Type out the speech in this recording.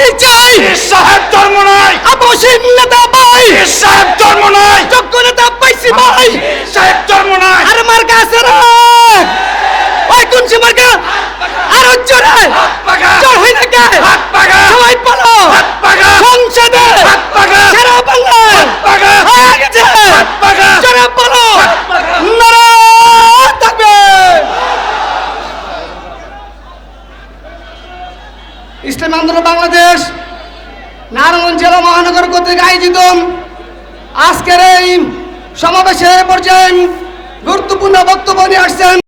নীতি চাই। সাহেব ধর্ম নাই। আপসীন নেতা ভাই। সাহেব ধর্ম নাই। যোগ্য নেতা পাইছি ভাই। সাহেব ধর্ম নাই। আর মার্কা আছে রে। ওই তুলসী মার্কা আর জোরে পাখা জোর ইসলামী আন্দোলন বাংলাদেশ, নারায়ণগঞ্জ জেলা মহানগর কর্তৃক আয়োজিত আজকের এই সমাবেশের পর্যায়ে গুরুত্বপূর্ণ বক্তব্য নিয়ে আসছেন